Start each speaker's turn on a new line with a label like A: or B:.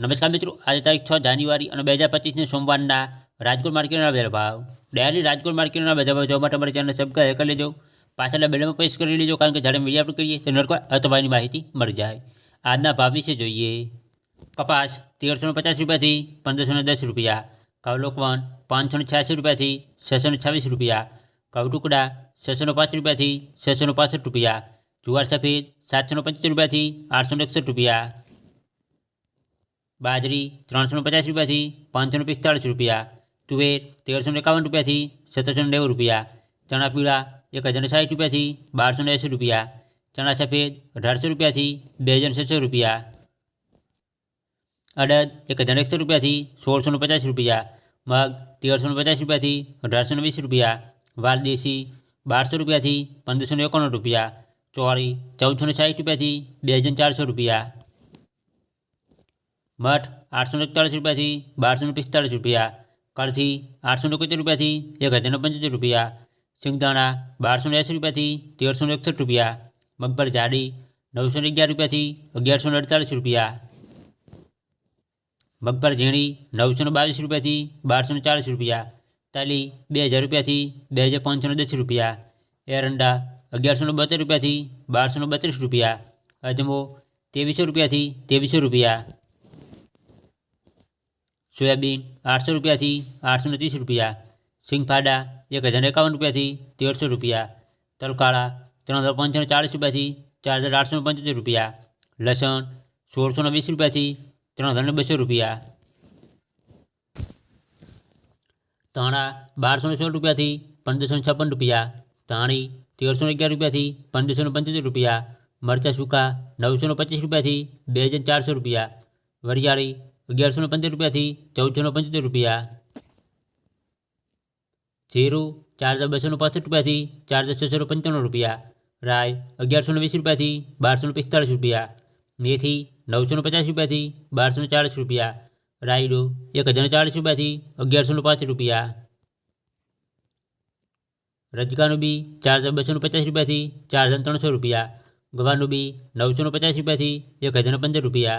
A: નમસ્કાર મિત્રો આજે તારીખ છ જાન્યુઆરી અને બે હજાર પચીસને સોમવારના રાજકોટ માર્કેટના બજાર ભાવ ડેલી રાજકોટ માર્કેટના બજાર ભાવ જોવા માટે અમારી ચેનલ સબસ્ક્રાઈબ કરી લેજો પાછળના બેલમાં પ્રેસ કરી લેજો કારણ કે જ્યારે વિડીયો અપલોડ કરીએ તો નરકો અથવાની માહિતી મળી જાય આજના ભાવ વિશે જોઈએ કપાસ તેરસો ને પચાસ રૂપિયાથી પંદરસો ને દસ રૂપિયા ઘઉં લોકવન પાંચસો ને છ્યાસી રૂપિયાથી છસો ને છવ્વીસ રૂપિયા ઘઉં ટુકડા છસો ને પાંચ રૂપિયાથી છસો ને પાસઠ રૂપિયા જુવાર સફેદ સાતસો ને પંચોતેર રૂપિયાથી આઠસો ને એકસઠ રૂપિયા બાજરી ત્રણસો ને પચાસ રૂપિયાથી પાંચસો ને પિસ્તાળીસ રૂપિયા તુવેર તેરસો ને એકાવન રૂપિયાથી સત્તરસો ને નેવું રૂપિયા ચણા પીળા એક હજાર ને સાઠ રૂપિયાથી બારસો ને એંસી રૂપિયા ચણા સફેદ અઢારસો રૂપિયાથી બે હજાર છસો રૂપિયા અડદ એક હજાર એકસો રૂપિયાથી સોળસો ને પચાસ રૂપિયા મગ તેરસો ને પચાસ રૂપિયાથી અઢારસો ને વીસ રૂપિયા વાલ દેશી બારસો રૂપિયાથી પંદરસો ને એકોણું રૂપિયા ચોળી ચૌદસો ને સાઠ રૂપિયાથી બે હજાર ચારસો રૂપિયા મઠ આઠસો ને એકતાળીસ રૂપિયાથી બારસો ને પિસ્તાળીસ રૂપિયા કળથી આઠસો ને એકોતેર રૂપિયાથી એક હજાર ને પંચોતેર રૂપિયા સિંગદાણા બારસો ને એંસી રૂપિયાથી તેરસો ને એકસઠ રૂપિયા મગફળ જાડી નવસો ને અગિયાર રૂપિયાથી અગિયારસો ને અડતાલીસ રૂપિયા મગફળ ઝીણી નવસો ને બાવીસ રૂપિયાથી બારસો ને ચાલીસ રૂપિયા તાલી બે હજાર રૂપિયાથી બે હજાર પાંચસો ને દસ રૂપિયા એરંડા અગિયારસો ને બોતેર રૂપિયાથી બારસો ને બત્રીસ રૂપિયા અજમો ત્રેવીસો રૂપિયાથી ત્રેવીસો રૂપિયા સોયાબીન આઠસો રૂપિયાથી આઠસો ને ત્રીસ રૂપિયા, સિંગફાડા એક હજાર એકાવન રૂપિયાથી તેરસો રૂપિયા, તલકાળા ત્રણ હજાર પાંચસો ચાળીસ રૂપિયાથી ચાર હજાર આઠસો પંચોતેર રૂપિયા, લસણ સોળસો વીસ રૂપિયાથી ત્રણ હજાર બસો રૂપિયા. ધાણા બારસો સોળ રૂપિયાથી પંદરસો છપ્પન રૂપિયા, ધાણી તેરસો અગિયાર રૂપિયાથી પંદરસો પંચોતેર રૂપિયા, મરચાં સૂકા નવસો પચીસ રૂપિયાથી બે હજાર ચારસો રૂપિયા, વરિયાળી અગિયારસો ને પંદર રૂપિયાથી ચૌદસો ને પંચોતેર રૂપિયા જીરું ચાર હજાર બસો ને પાસઠ રૂપિયાથી ચાર હજાર છસો ને પંચાણું રૂપિયા રાય અગિયારસો ને વીસ રૂપિયાથી બારસો ને પિસ્તાળીસ રૂપિયા મેથી નવસો ને પચાસ રૂપિયાથી બારસો ને ચાળીસ રૂપિયા રાયડો એક હજાર ને ચાળીસ રૂપિયાથી અગિયારસો ને પાંચ રૂપિયા રજકાનું બી ચાર હજાર બસો ને પચાસ રૂપિયાથી ચાર હજાર ત્રણસો રૂપિયા ગવાનું બી નવસો ને પચાસ રૂપિયાથી એક હજાર ને પંદર રૂપિયા